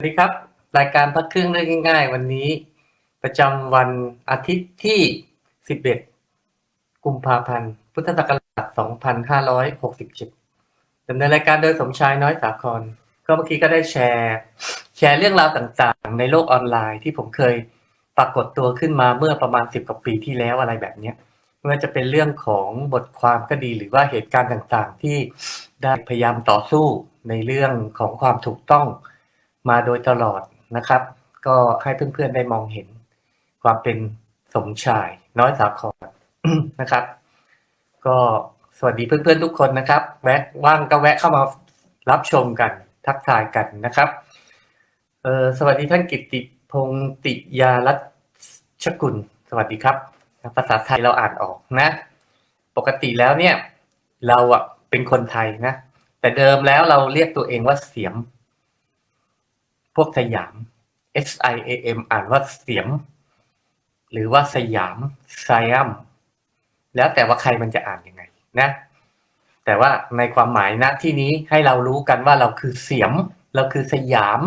สวัสดีครับ รายการพักเครื่องเรื่องง่าย ๆ วันนี้ ประจำวันอาทิตย์ที่ 11 กุมภาพันธ์ พุทธศักราช 2567ดำเนินรายการโดยสมชายน้อยสาคร ก็เมื่อกี้ก็ได้แชร์ แชร์เรื่องราวต่างๆ ในโลกออนไลน์ที่ผมเคยปรากฏตัวขึ้นมาเมื่อประมาณ 10 กว่าปีที่แล้วอะไรแบบนี้ไม่ว่าจะเป็นเรื่องของบทความก็ดีหรือว่าเหตุการณ์ต่างๆ ที่ได้พยายามต่อสู้ในเรื่องของความถูกต้อง มาโดยตลอดนะครับ ก็ให้เพื่อนๆได้มองเห็นความเป็นสมชาย น้อยสาครนะครับ ก็สวัสดีเพื่อนๆทุกคนนะครับ แวะว่างก็แวะเข้ามารับชมกันทักทายกันนะครับเออสวัสดีท่านกิติพงติยารัชกุล สวัสดีครับ ภาษาไทยเราอ่านออกนะ ปกติแล้วเนี่ย เราอะเป็นคนไทยนะ แต่เดิมแล้วเราเรียกตัวเองว่าเสียม พวกสยาม S I A M อ่านว่าเสียม หรือว่าสยามไซอัมแล้วแต่ว่าใครมันจะอ่านยังไงนะ แต่ว่าในความหมายณที่นี้ให้เรารู้กันว่าเราคือเสียม เราคือสยาม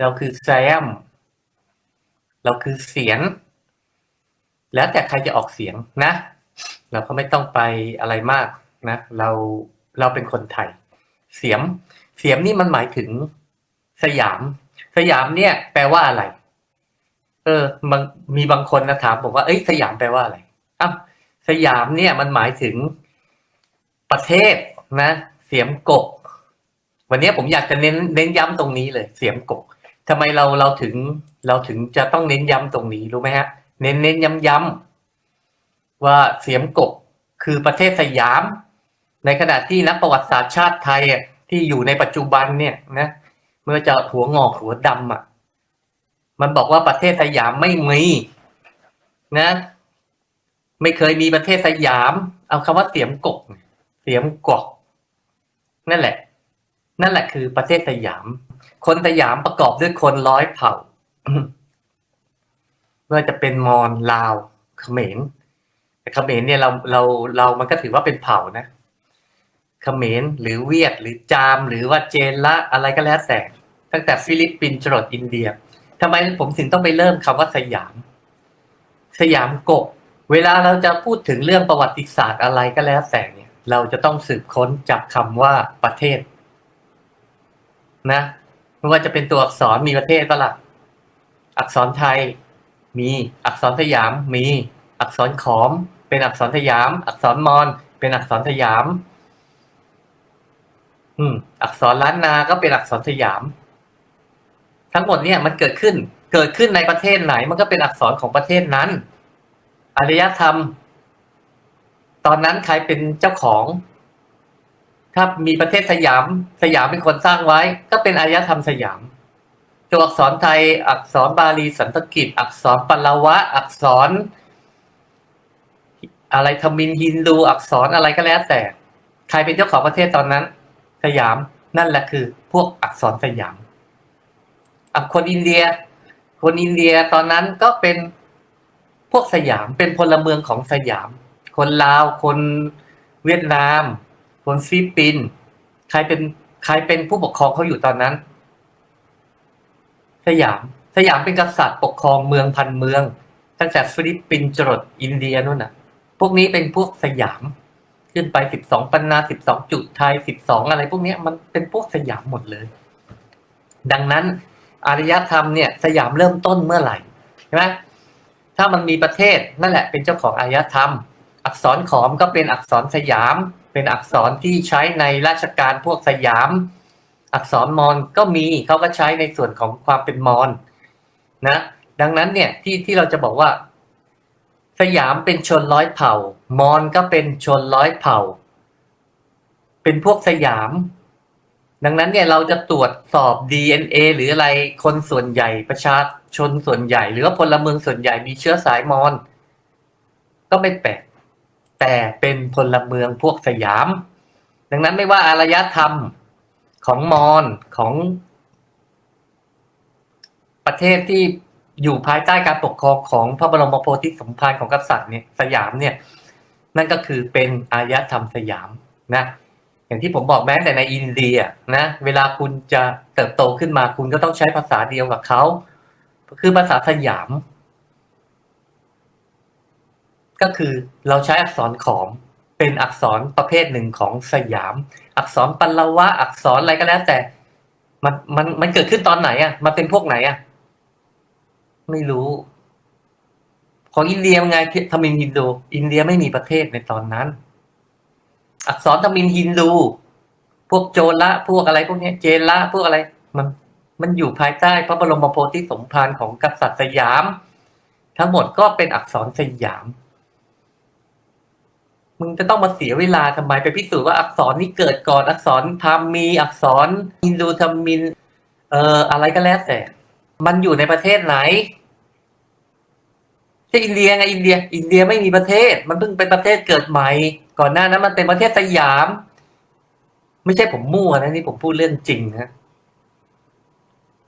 เราคือไซอัมเราคือเสียง แล้วแต่ใครจะออกเสียงนะ เราก็ไม่ต้องไปอะไรมากนะ เราเราเป็นคนไทย เสียม เสียมนี่มันหมายถึงสยาม สยามเนี่ย แปลว่าอะไร เออบางมีบางคนนะถามผมว่าเอ้ยสยามแปลว่าอะไรอ้าวสยามเนี่ยมันหมายถึงประเทศนะ เสียมกก วันนี้ผมอยากจะเน้นเน้นย้ำตรงนี้เลย เสียมกกทำไมเราเราถึง เราถึงจะต้องเน้นย้ำตรงนี้รู้ไหมฮะ เน้นเน้นย้ำย้ำว่าเสียมกกคือประเทศสยาม ในขณะที่นักประวัติศาสตร์ชาติไทยอะที่อยู่ในปัจจุบันเนี่ยนะ มื่อจะหัวงอกหัวดำอะ มันบอกว่าประเทศสยามไม่มีนะ ไม่เคยมีประเทศสยาม เอาคำว่าเสียมกก เสียมกก นั่นแหละ นั่นแหละคือประเทศสยาม คนสยามประกอบด้วยคนร้อยเผ่าไม่ว่าจะเป็นมอญลาวเขมรแต่เขมรเนี่ยเราเราเรามันก็ถือว่าเป็นเผ่านะเขมรหรือเวียดหรือจามหรือว่าเจนละอะไรก็แล้วแต่ ตั้งแต่ฟิลิปปินส์จรดอินเดียทำไมผมถึงต้องไปเริ่มคำว่าสยาม สยามกก เวลาเราจะพูดถึงเรื่องประวัติศาสตร์อะไรก็แล้วแต่เนี่ย เราจะต้องสืบค้นจากคำว่าประเทศ นะไม่ว่าจะเป็นตัวอักษรมีประเทศปะละ่ะอักษรไทยมีอักษรสยามมีอักษรขอม เป็นอักษรสยาม อักษรมอญเป็นอักษรสยาม อืม อักษรล้านนาก็เป็นอักษรสยาม ทั้งหมดเนี่ยมันเกิดขึ้นเกิดขึ้นในประเทศไหน มันก็เป็นอักษรของประเทศนั้นอารยธรรม ตอนนั้นใครเป็นเจ้าของ ถ้ามีประเทศสยาม สยามเป็นคนสร้างไว้ ก็เป็นอารยธรรมสยามตัวอักษรไทย อักษรบาลีสันสกฤตอักษรปลวะ อักษร อะไรทมินฮินดู อักษรอะไรก็แล้วแต่ ใครเป็นเจ้าของประเทศตอนนั้น สยามนั่นแหละคือ พวกอักษรสยาม คนอินเดีย คนอินเดียตอนนั้นก็เป็นพวกสยามเป็นพลเมืองของสยาม คนลาว คนเวียดนาม คนฟิลิปปินส์ใครเป็นใครเป็นผู้ปกครองเขาอยู่ตอนนั้น สยามสยามเป็นกษัตริย์ปกครองเมืองพันเมือง ตั้งแต่ฟิลิปปินส์จรดอินเดียนู่นน่ะ พวกนี้เป็นพวกสยาม ขึ้นไปสิบสองปันนาสิบสองจุดไทยสิบสองอะไร พวกนี้มันเป็นพวกสยามหมดเลย ดังนั้น อารยธรรมเนี่ยสยามเริ่มต้นเมื่อไหร่ใช่ไหมถ้ามันมีประเทศนั่นแหละเป็นเจ้าของอารยธรรม อักษรขอมก็เป็นอักษรสยาม เป็นอักษรที่ใช้ในราชการพวกสยาม อักษรมอญก็มีเขาก็ใช้ในส่วนของความเป็นมอญนะ ดังนั้นเนี่ยที่ที่เราจะบอกว่า สยามเป็นชนร้อยเผ่ามอญก็เป็นชนร้อยเผ่า เป็นพวกสยาม ดังนั้นเนี่ยเราจะตรวจสอบ DNA หรืออะไรคนส่วนใหญ่ประชาชนส่วนใหญ่ หรือว่าพลเมืองส่วนใหญ่มีเชื้อสายมอญก็ไม่แปลกแต่เป็นพลเมืองพวกสยาม ดังนั้นไม่ว่าอารยธรรมของมอญของ ประเทศที่อยู่ภายใต้การปกครองของพระบรมโพธิสมภารของกษัตริย์เนี่ยสยามเนี่ย นั่นก็คือเป็นอารยธรรมสยามนะ อย่างที่ผมบอกแม้แต่ในอินเดียนะ เวลาคุณจะเติบโตขึ้นมาคุณก็ต้องใช้ภาษาเดียวกับเขาคือภาษาสยาม ก็คือเราใช้อักษรขอมเป็นอักษรประเภทหนึ่งของสยาม อักษรปัลวะอักษรอะไรก็แล้ว แต่ มันมันมันเกิดขึ้นตอนไหนอะ มันเป็นพวกไหนอะ ไม่รู้ ของอินเดียไงทมินฮินดู อินเดียไม่มีประเทศในตอนนั้น อักษรทมินฮินดู พวกโจละพวกอะไรพวกนี้เจละพวกอะไร มัน มันอยู่ภายใต้พระบรมโพธิสมภารของกษัตริย์สยาม ทั้งหมดก็เป็นอักษรสยาม มึงจะต้องมาเสียเวลาทำไมไปพิสูจน์ว่าอักษรนี้เกิดก่อนอักษรธรรมมีอักษรฮินดูธรรมิน เอ่ออะไรก็แล้วแต่ มันอยู่ในประเทศไหนใช่อินเดียไงอินเดีย อินเดียไม่มีประเทศ มันเพิ่งเป็นประเทศเกิดใหม่ ก่อนหน้านั้นมันเป็นประเทศสยาม ไม่ใช่ผมมั่วนะนี่ผมพูดเรื่องจริงนะ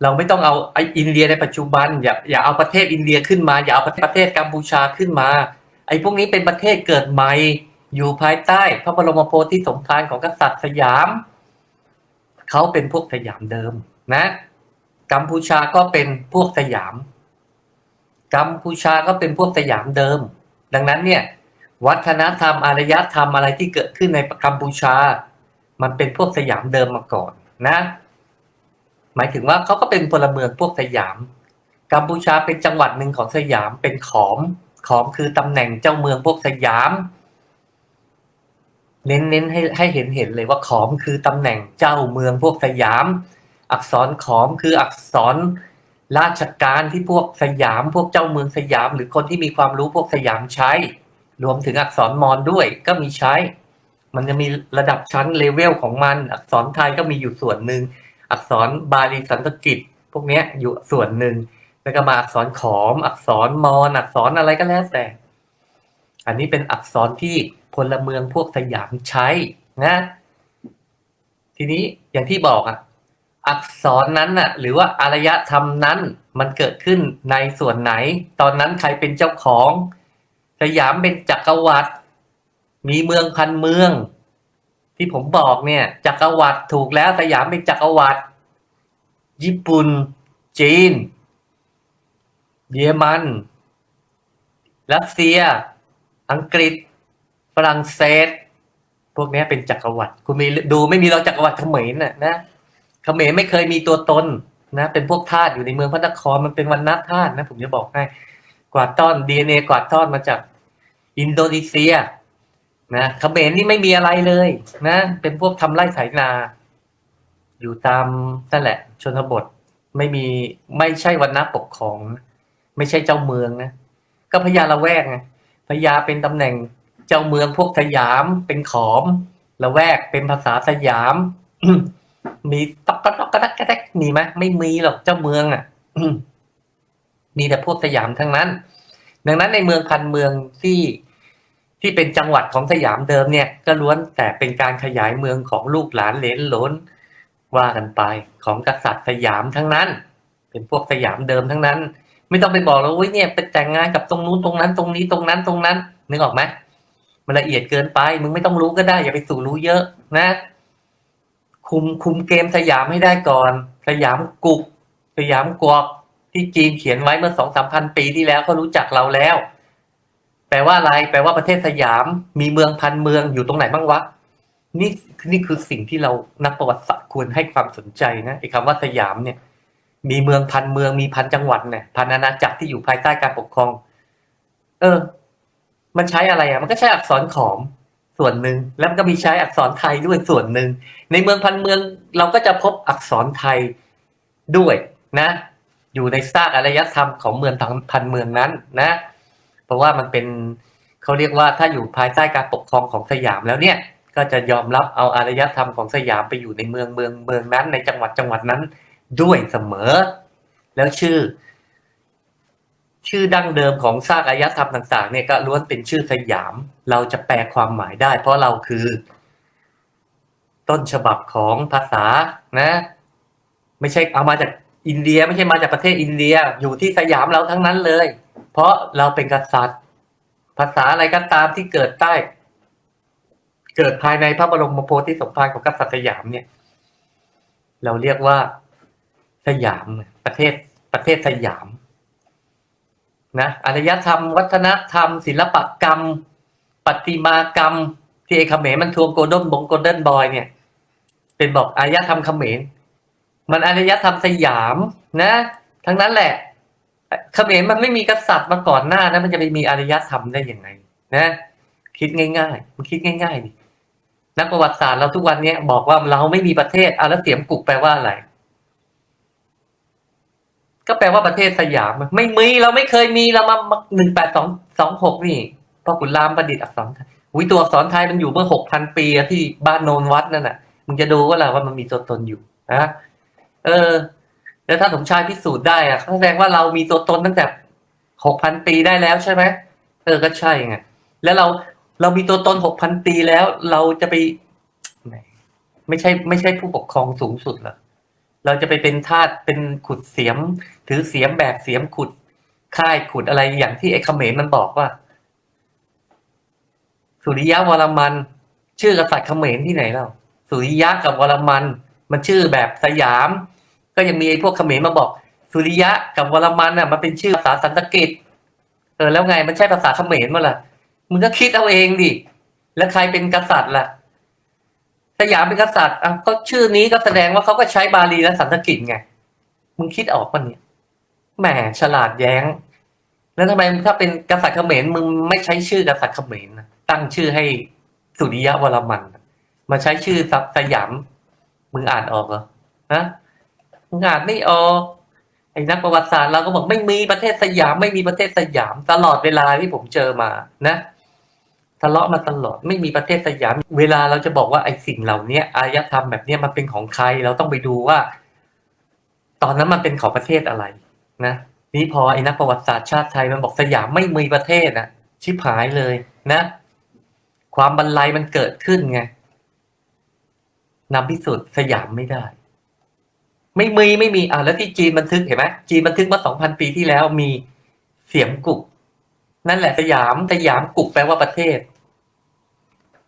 เราไม่ต้องเอาไออินเดียในปัจจุบัน อย่าอย่าเอาประเทศอินเดียขึ้นมา อย่าเอาประเทศเทศกัมพูชาขึ้นมา ไอ้พวกนี้เป็นประเทศเกิดใหม่อยู่ภายใต้พระบรมโพธิสมภารของกษัตริย์สยาม เขาเป็นพวกสยามเดิมนะกัมพูชาก็เป็นพวกสยาม กัมพูชาก็เป็นพวกสยามเดิม ดังนั้นเนี่ย วัฒนธรรมอารยธรรมอะไรที่เกิดขึ้นในกัมพูชา มันเป็นพวกสยามเดิมมาก่อนนะ หมายถึงว่าเขาก็เป็นพลเมืองพวกสยาม กัมพูชาเป็นจังหวัดหนึ่งของสยามเป็นขอม ขอมคือตำแหน่งเจ้าเมืองพวกสยาม เน้นเน้นให้ให้เห็นเห็นเลยว่าขอมคือตำแหน่งเจ้าเมืองพวกสยาม อักษรขอมคืออักษรราชการที่พวกสยาม พวกเจ้าเมืองสยาม หรือคนที่มีความรู้พวกสยามใช้ รวมถึงอักษรมอญด้วยก็มีใช้ มันจะมีระดับชั้นเลเวลของมัน อักษรไทยก็มีอยู่ส่วนหนึ่ง อักษรบาลีสันสกฤตพวกนี้อยู่ส่วนหนึ่ง แล้วก็มาอักษรขอม อักษรมอญอักษรอะไรก็แล้วแต่ อันนี้เป็นอักษรที่พลเมืองพวกสยามใช้นะ ทีนี้อย่างที่บอกอะอักษรนั้นน่ะ หรือว่าอารยธรรมนั้น มันเกิดขึ้นในส่วนไหน ตอนนั้นใครเป็นเจ้าของ สยามเป็นจักรวรรดิมีเมืองพันเมือง ที่ผมบอกเนี่ยจักรวรรดิถูกแล้วสยามเป็นจักรวรรดิญี่ปุ่น จีน เยอรมันรัสเซีย อังกฤษ ฝรั่งเศส พวกนี้เป็นจักรวรรดิคุณมีดูไม่มีเราจักรวรรดิเขมรน่ะนะเขมรไม่เคยมีตัวตนนะ เป็นพวกทาสอยู่ในเมืองพระนครมันเป็นวันนัทาสนะ ผมจะบอกให้กวาดต้อนดีเอ็นเอกวาดต้อนมาจาก อินโดนีเซียนะเขมรนี่ไม่มีอะไรเลย นะ เป็นพวกทำไร่ไถนา อยู่ตามนั่นแหละ ชนบทไม่มีไม่ใช่วันนัปกครอง ไม่ใช่เจ้าเมืองนะก็พญาละแวกไงพญาเป็นตำแหน่งเจ้าเมืองพวกสยามเป็นขอมละแวกเป็นภาษาสยามมีตอกกระตอกกระดักกระแดกมีไหมไม่มีหรอกเจ้าเมืองอะมีแต่พวกสยามทั้งนั้น ดังนั้นในเมืองพันเมืองที่ที่เป็นจังหวัดของสยามเดิมเนี่ย ก็ล้วนแต่เป็นการขยายเมืองของลูกหลานเลนหลนว่ากันไปของกษัตริย์สยามทั้งนั้น เป็นพวกสยามเดิมทั้งนั้น ไม่ต้องไปบอกแล้วว่าเนี่ยไปแต่งงานกับตรงนู้นตรงนั้นตรงนี้ตรงนั้นตรงนั้นนึกออกไหมมันละเอียดเกินไปมึงไม่ต้องรู้ก็ได้ อย่าไปสู่รู้เยอะนะ คุมคุมเกมสยามให้ได้ก่อน สยามกุก สยามกวก ที่จีนเขียนไว้เมื่อสองสามพันปีที่แล้วเขารู้จักเราแล้ว แปลว่าอะไร แปลว่าประเทศสยามมีเมืองพันเมืองอยู่ตรงไหนบ้างวะนี่นี่คือสิ่งที่เรานักประวัติศาสตร์ควรให้ความสนใจนะไอ้คำว่าสยามเนี่ย มีเมืองพันเมืองมีพันจังหวัดเนี่ยพันอาณาจักรที่อยู่ภายใต้การปกครอง เออ มันใช้อะไรอะ มันก็ใช้อักษรขอมส่วนหนึ่งแล้วมันก็มีใช้อักษรไทยด้วยส่วนหนึ่งในเมืองพันเมืองเราก็จะพบอักษรไทยด้วยนะ อยู่ในซากอารยธรรมของเมืองพันเมืองนั้นนะ เพราะว่ามันเป็นเขาเรียกว่าถ้าอยู่ภายใต้การปกครองของสยามแล้วเนี่ย ก็จะยอมรับเอาอารยธรรมของสยามไปอยู่ในเมืองเมืองเมืองนั้น ในจังหวัดจังหวัดนั้นด้วยเสมอ แล้วชื่อ ชื่อดั้งเดิมของซากอารยธรรมต่าง ๆ เนี่ยก็ล้วนเป็นชื่อสยาม เราจะแปลความหมายได้ เพราะเราคือ ต้นฉบับของภาษานะ ไม่ใช่เอามาจาก อินเดียไม่ใช่มาจากประเทศอินเดียอยู่ที่สยามเราทั้งนั้นเลย เพราะเราเป็นกษัตริย์ ภาษาอะไรก็ตามที่เกิดใต้ เกิดภายในพระบรมโพธิสมภารของกษัตริย์สยามเนี่ย เราเรียกว่าสยามประเทศประเทศสยามนะอารยธรรม วัฒนธรรม ศิลปกรรมประติมากรรม ที่ไอ้เขมรมันทวงโกลด้นบงโกลเด้นบอยเนี่ย เป็นบอกอารยธรรมเขมร มันอารยธรรมสยามนะ ทั้งนั้นแหละเขมรมันไม่มีกษัตริย์มาก่อนหน้านะมันจะไปมีอารยธรรมได้ยังไง นะ คิดง่ายๆมันคิดง่ายๆดินักประวัติศาสตร์เราทุกวันเนี้ยบอกว่าเราไม่มีประเทศอะแล้วเสียมกุกแปลว่าอะไรก็แปลว่าประเทศสยาม ไม่มีเราไม่เคยมีเรามาหนึ่งแปดสองสองหกนี่พ่อขุนรามประดิษฐ์อักษรไทยวิตัวอักษรไทยมันอยู่เมื่อหกพันปีที่บ้านโนนวัดนั่นน่ะมึงจะดูว่าเราว่ามันมีตัวตนอยู่นะ เออ แล้วถ้าสมชายพิสูจน์ได้อะแสดงว่าเรามีตัวตนตั้งแต่หกพันปีได้แล้วใช่ไหมเออก็ใช่ไงแล้วเราเรามีตัวตนหกพันปีแล้ว เราจะไป ไม่ใช่ ไม่ใช่ผู้ปกครองสูงสุดหรอเราจะไปเป็นทาสเป็นขุดเสียม ถือเสียมแบบเสียมขุดค่ายขุดอะไรอย่างที่ไอ้เขมรมันบอกว่า สุริยะวรมัน ชื่อกษัตริย์เขมรที่ไหนเราสุริยะกับวรมัน มันชื่อแบบสยาม ก็ยังมีไอ้พวกเขมรมาบอก สุริยะกับวรมันน่ะมันเป็นชื่อภาษาสันสกฤตเออแล้วไงมันใช่ภาษาเขมรมั้ล่ะมึงก็คิดเอาเองดิแล้วใครเป็นกษัตริย์ล่ะ สยามเป็นกษัตริย์อะก็ชื่อนี้ก็แสดงว่าเขาก็ใช้บาลีและสันสกฤตไงมึงคิดออกปะเนี่ยแหมฉลาดแย้ง แล้วทำไมถ้าเป็นกษัตริย์เขมรมึงไม่ใช้ชื่อกษัตริย์เขมรตั้งชื่อให้สุริยะวรมัน มาใช้ชื่อสยาม มึงอ่านออกเหรอฮะมึงอ่านไม่ออกไอ้นักประวัติศาสตร์เราก็บอกไม่มีประเทศสยามไม่มีประเทศสยามตลอดเวลาที่ผมเจอมานะทะเลาะมาตลอดไม่มีประเทศสยาม เวลาเราจะบอกว่าไอ้สิ่งเหล่านี้อารยธรรมแบบนี้มันเป็นของใครเราต้องไปดูว่า ตอนนั้นมันเป็นของประเทศอะไร นะนี่พอไอ้นักประวัติศาสตร์ชาติไทยมันบอกสยามไม่มีประเทศอะชิบหายเลยนะ ความบรรลัยมันเกิดขึ้นไง นำพิสูจน์สยามไม่ได้ ไม่มีไม่มีอ่าแล้วที่จีนบันทึกเห็นไหมจีนบันทึกมาสองพันปีที่แล้วมีเสียมกุก นั่นแหละสยามสยามกุกแปลว่าประเทศ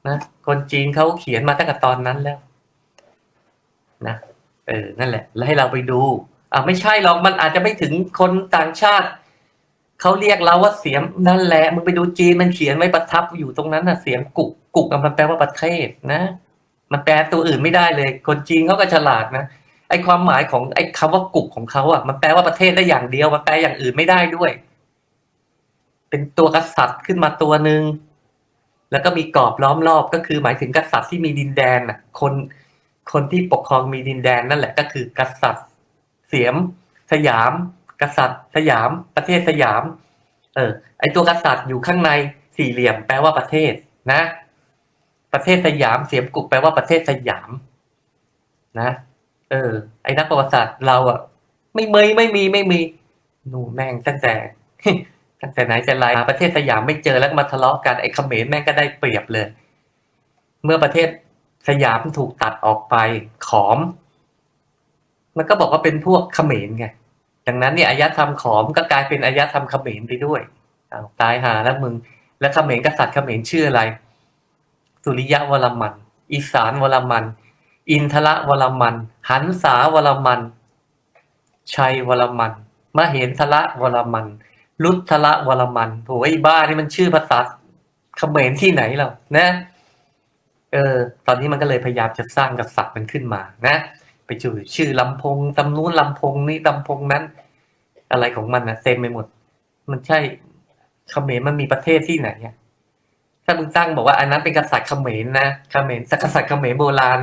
นะคนจีนเขาเขียนมาตั้งแต่ตอนนั้นแล้ว นะเออนั่นแหละ แล้วให้เราไปดูอ่าไม่ใช่หรอกมันอาจจะไม่ถึงคนต่างชาติเขาเรียกเราว่าเสียมนั่นแหละมึงไปดูจีนมันเขียนไว้ประทับอยู่ตรงนั้นน่ะเสียงกุกกุกมันแปลว่าประเทศนะ มันแปลตัวอื่นไม่ได้เลย คนจีนเขาก็ฉลาดนะไอความหมายของไอคำว่ากุกของเขาอะมันแปลว่าประเทศได้อย่างเดียวมันแปลอย่างอื่นไม่ได้ด้วย เป็นตัวกษัตริย์ขึ้นมาตัวหนึ่งแล้วก็มีกรอบล้อมรอบก็คือหมายถึงกษัตริย์ที่มีดินแดนน่ะ คนคนที่ปกครองมีดินแดนนั่นแหละก็คือกษัตริย์เสียม สยาม กษัตริย์ สยาม ประเทศสยาม เออ ไอตัวกษัตริย์อยู่ข้างในสี่เหลี่ยมแปลว่าประเทศนะ ประเทศสยามเสียมกุกแปลว่าประเทศสยาม นะ เออ ไอ้นักประวัติศาสตร์เราอะ ไม่มีไม่มีไม่มีนู่นแม่งตั้งแต่ตั้งแต่ไหนแต่ไรหาประเทศสยามไม่เจอแล้วมาทะเลาะกันไอ้เขมรแม่งก็ได้เปรียบเลย เมื่อประเทศสยามถูกตัดออกไปขอม มันก็บอกว่าเป็นพวกเขมรไงดังนั้นเนี่ยอารยธรรมขอมก็กลายเป็นอารยธรรมเขมรไปด้วยตายหาแล้วมึง แล้วเขมรกษัตริย์เขมรชื่ออะไร สุริยะวรมันอีสานวรมัน อินทระวรมัน หันษาวรมัน ชัยวรมันมเหนทระวรมัน ลุทธระวรมันโอ้ยบ้านี่มันชื่อภาษาเขมรที่ไหนเรานะ เออ ตอนนี้มันก็เลยพยายามจะสร้างกษัตริย์มันขึ้นมา นะ ไปจูชื่อลำพงตำนู้นลำพงนี่ลำพงนั้น อะไรของมันนะเต็มไปหมด มันใช่เขมรมันมีประเทศที่ไหนอะ ถ้ามึงตั้งบอกว่าอันนั้นเป็นกษัตริย์เขมรนะเขมรกษัตริย์เขมรโบราณ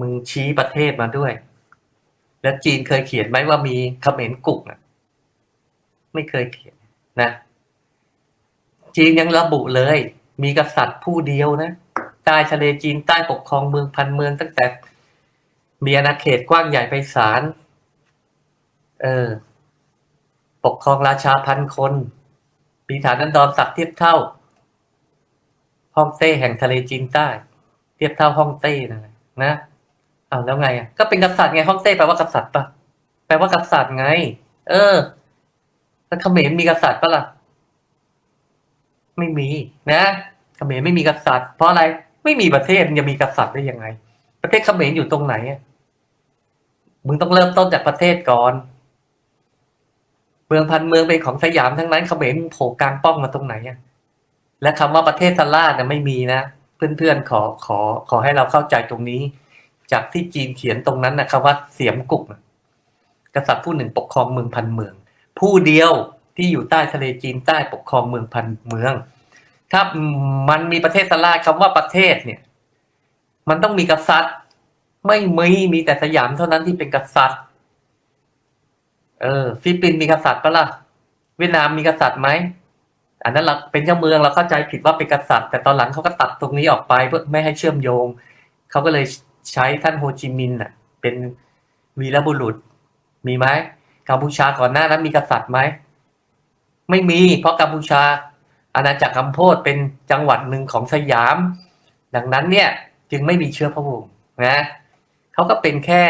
มึงชี้ประเทศมาด้วย แล้วจีนเคยเขียนไหมว่ามีเขมรกุกอะ ไม่เคยเขียนนะ จีนยังระบุเลย มีกษัตริย์ผู้เดียวนะใต้ทะเลจีนใต้ปกครองเมืองพันเมืองตั้งแต่ มีอาณาเขตกว้างใหญ่ไพศาลเออ ปกครองราชาพันคนมีฐานันดรศักดิ์เทียบเท่า ฮ่องเต้แห่งทะเลจีนใต้ เทียบเท่าฮ่องเต้นะนะเอาแล้วไงอะก็เป็นกษัตริย์ไงฮ่องเต้แปลว่ากษัตริย์ปะแปลว่ากษัตริย์ไง เออแล้วเขมรมีกษัตริย์ปะล่ะไม่มีนะเขมรไม่มีกษัตริย์ เพราะอะไรไม่มีประเทศจะมีกษัตริย์ได้ยังไง ประเทศเขมรอยู่ตรงไหนมึงต้องเริ่มต้นจากประเทศก่อน เมืองพันเมืองเป็นของสยามทั้งนั้นเขมรโผล่กลางป้องมาตรงไหนอะ และคำว่าประเทศสลาเนี่ยไม่มีนะเพื่อนๆขอขอขอให้เราเข้าใจตรงนี้ จากที่จีนเขียนตรงนั้นนะคำว่าเสียมกุกกษัตริย์ผู้หนึ่งปกครองเมืองพันเมือง ผู้เดียวที่อยู่ใต้ทะเลจีนใต้ปกครองเมืองพันเมือง ถ้ามันมีประเทศสลาดคำว่าประเทศเนี่ย มันต้องมีกษัตริย์ ไม่มีมีแต่สยามเท่านั้นที่เป็นกษัตริย์ เออฟิลิปปินส์มีกษัตริย์ปะล่ะเวียดนามมีกษัตริย์ไหม อันนั้นเราเป็นเจ้าเมืองเราเข้าใจผิดว่าเป็นกษัตริย์ แต่ตอนหลังเขาก็ตัดตรงนี้ออกไปเพื่อไม่ให้เชื่อมโยง เขาก็เลยใช้ท่านโฮจิมินห์เป็นวีรบุรุษ มีไหมกัมพูชาก่อนหน้านั้นมีกษัตริย์ไหมไม่มี เพราะกัมพูชา อาณาจักรกัมโพดเป็นจังหวัดหนึ่งของสยาม ดังนั้นเนี่ยจึงไม่มีเชื้อพระวงศ์นะเขาก็เป็นแค่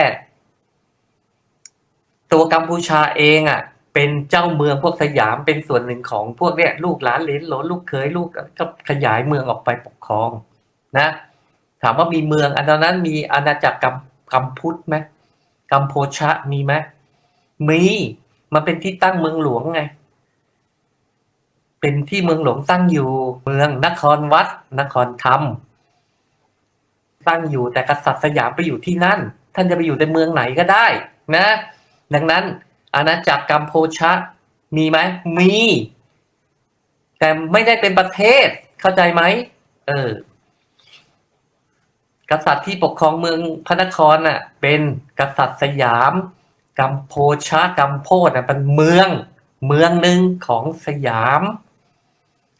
ตัวกัมพูชาเองอะ เป็นเจ้าเมืองพวกสยามเป็นส่วนหนึ่งของพวกเนี่ยลูกหลานเลนโหลนลูกเขยลูกก็ขยายเมืองออกไปปกครองนะ ถามว่ามีเมืองอันนั้นมีอาณาจักรกัมกัมพุทธไหมกัมโพชะมีไหมมีมันเป็นที่ตั้งเมืองหลวงไง เป็นที่เมืองหลวงตั้งอยู่เมืองนครวัด นครธรรม ตั้งอยู่แต่กษัตริย์สยามไปอยู่ที่นั่น ท่านจะไปอยู่ในเมืองไหนก็ได้ นะ ดังนั้น อาณาจักรกัมโพชะมีไหมมี แต่ไม่ได้เป็นประเทศเข้าใจไหมเออกษัตริย์ที่ปกครองเมืองพระนครน่ะ เป็นกษัตริย์สยามกัมโพชะกัมโพดน่ะเป็นเมือง เมืองหนึ่งของสยาม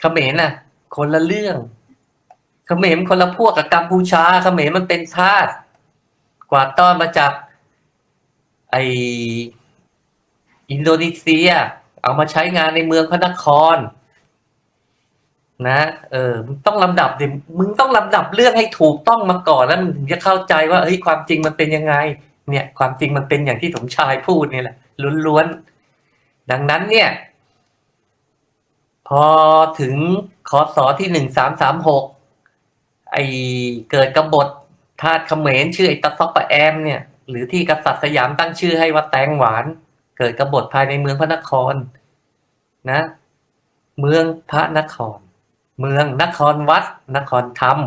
เขมรน่ะ คนละเรื่องเขมรคนละพวกกับกัมพูชาเขมรมันเป็นทาสกว่าต้อนมาจากไอ อินโดนีเซีย เอามาใช้งานในเมืองพระนคร นะ เออมึงต้องลำดับดิมึงต้องลำดับเรื่องให้ถูกต้องมาก่อนแล้วมึงถึงจะเข้าใจว่าเฮ้ยความจริงมันเป็นยังไง เนี่ย ความจริงมันเป็นอย่างที่สมชายพูดนี่แหละล้วนๆดังนั้นเนี่ย พอถึงคศที่หนึ่งสามสามหกไอเกิดกบฏทาสเขมรชื่อไอตะซอกปะแอมเนี่ย หรือที่กษัตริย์สยามตั้งชื่อให้ว่าแตงหวาน เกิดกบฏภายในเมืองพระนครนะ เมืองพระนคร เมืองนครวัด นครธรรม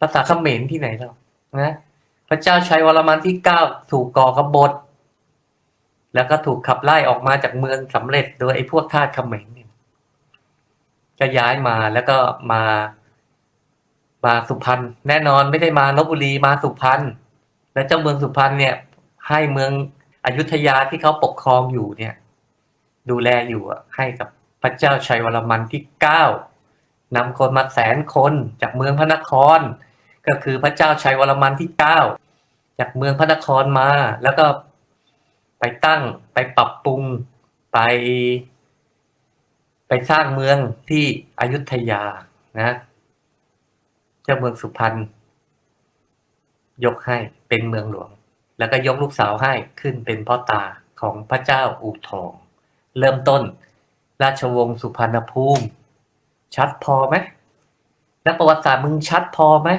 ภาษาเขมรที่ไหนเรานะพระเจ้าชัยวรมันที่เก้าถูกก่อกบฏ แล้วก็ถูกขับไล่ออกมาจากเมืองสำเร็จโดยไอ้พวกทาสเขมรเนี่ยก็ย้ายมาแล้วก็มา มาสุพรรณแน่นอนไม่ได้มาลบบุรีมาสุพรรณและเจ้าเมืองสุพรรณเนี่ย ให้เมืองอยุธยาที่เขาปกครองอยู่เนี่ย ดูแลอยู่อะให้กับพระเจ้าชัยวรมันที่เก้านำคนมาแสนคนจากเมืองพระนคร ก็คือพระเจ้าชัยวรมันที่เก้าจากเมืองพระนครมา แล้วก็ไปตั้งไปปรับปรุงไป ไปสร้างเมืองที่อยุธยานะเจ้าเมืองสุพรรณยกให้เป็นเมืองหลวง แล้วก็ยกลูกสาวให้ขึ้นเป็นพ่อตาของพระเจ้าอู่ทอง เริ่มต้น ราชวงศ์สุพรรณภูมิ ชัดพอไหมนักประวัติศาสตร์มึงชัดพอไหม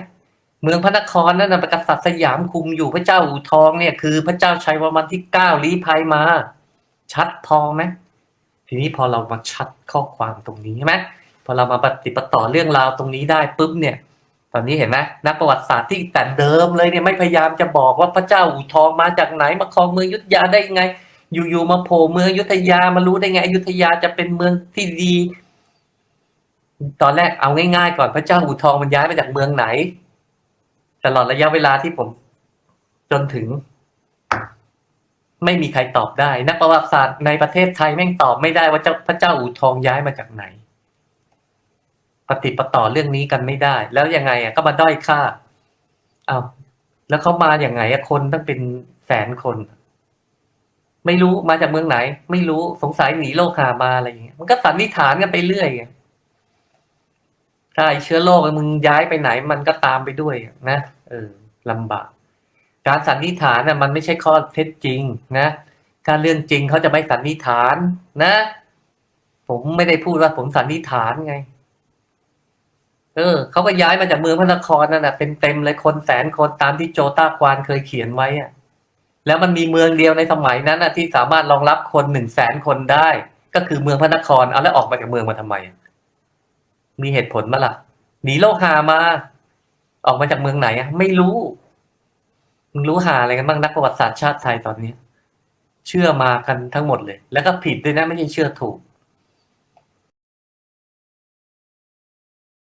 เมืองพระนครนั่นนะเป็นกษัตริย์สยามคุมอยู่พระเจ้าอู่ทองเนี่ยคือพระเจ้าชัยวรมันที่เก้าลี้ภัยมา ชัดพอไหมทีนี้พอเรามาชัดข้อความตรงนี้ใช่ไหมพอเรามาปฏิปต่อเรื่องราวตรงนี้ได้ปุ๊บเนี่ย ตอนนี้เห็นไหมนักประวัติศาสตร์ที่แต่เดิมเลยเนี่ยไม่พยายามจะบอกว่าพระเจ้าอู่ทองมาจากไหนมาครองเมืองยุทธยาได้ไง อยู่ๆมาโผล่เมืองยุทธยามารู้ได้ไงอยุธยาจะเป็นเมืองที่ดี ตอนแรกเอาง่ายๆ ก่อนพระเจ้าอู่ทองมันย้ายมาจากเมืองไหน ตลอดระยะเวลาที่ผม จนถึง ไม่มีใครตอบได้ นักประวัติศาสตร์ในประเทศไทยแม่งตอบไม่ได้ว่าเจ้าพระเจ้าอู่ทองย้ายมาจากไหน ปฏิปต่อเรื่องนี้กันไม่ได้ แล้วยังไงอะก็มาด้อยค่าเอา้าแล้วเขามาอย่างไงอะคนตั้งเป็นแสนคน ไม่รู้มาจากเมืองไหน ไม่รู้สงสัยหนีโรคหามาอะไรอย่างเงี้ยมันก็สันนิษฐานกันไปเรื่อยไงถ้าเชื้อโรคมึงย้ายไปไหน มันก็ตามไปด้วยนะเออลำบาก การสันนิษฐานน่ะมันไม่ใช่ข้อเท็จจริงนะการเรื่องจริงเขาจะไม่สันนิษฐานนะ ผมไม่ได้พูดว่าผมสันนิษฐานไง เออเขาก็ย้ายมาจากเมืองพระนครนั่นแหะเป็นเต็มเลยคนแสนคนตามที่โจต้าควานเคยเขียนไว้อะแล้วมันมีเมืองเดียวในสมัยนั้นนะที่สามารถรองรับคนหนึ่งแสนคนได้ ก็คือเมืองพระนครเอาแล้วออกมาจากเมืองมาทำไม มีเหตุผลมาล่ะหนีโลกหามา ออกมาจากเมืองไหนอะไม่รู้มึงรู้หาอะไรกันบ้างนักประวัติศาสตร์ชาติไทยตอนนี้ เชื่อมากันทั้งหมดเลย แล้วก็ผิดด้วยนะไม่ใช่เชื่อถูก